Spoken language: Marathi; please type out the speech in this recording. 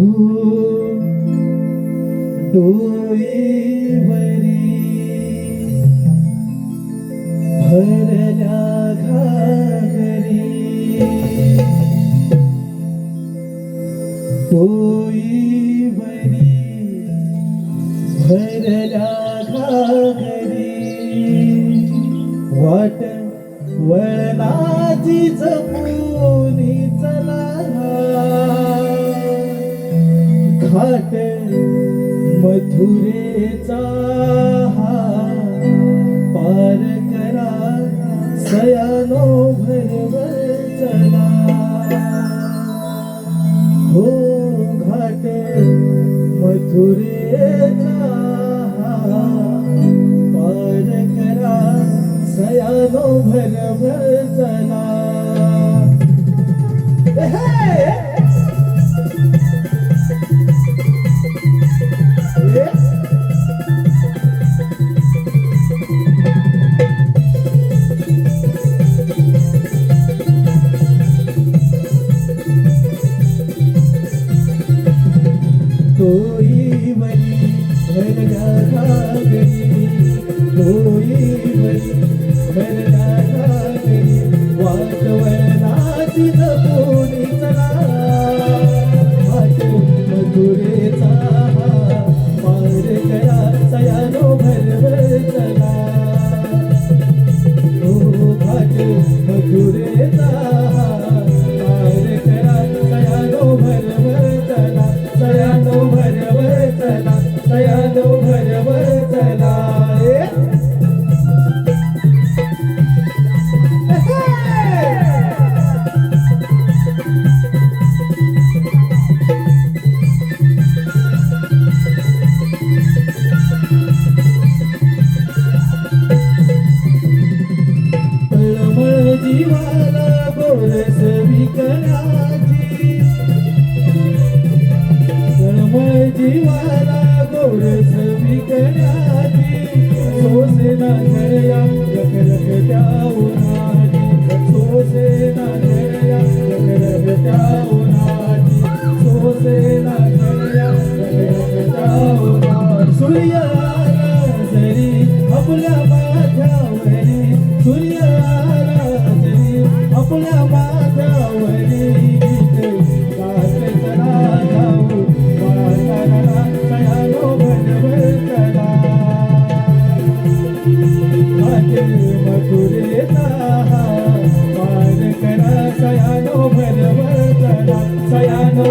डोईवरी भरल्या घागरी. डोईवरी भरल्या घागरी. वाट वळणाची जपू. मथुरेचा हा पार करा सयानो भरवर चला हो घाट मथुरेचा हा पार करा सयानो भरवर चला hey! वरी भरल्या घागरी तोई वरी भरल्या घागरी वाटवळणाची जपोनी चला जीवाला गोरस विकण्याची तळमळ जीवाला गोरस विकण्याची सोसेना घरया रख रख सोसेना घरया रख रख सोसेना घरया सूर्य आपल्या माथ्यावरी गीत सयानो भरभर सयानो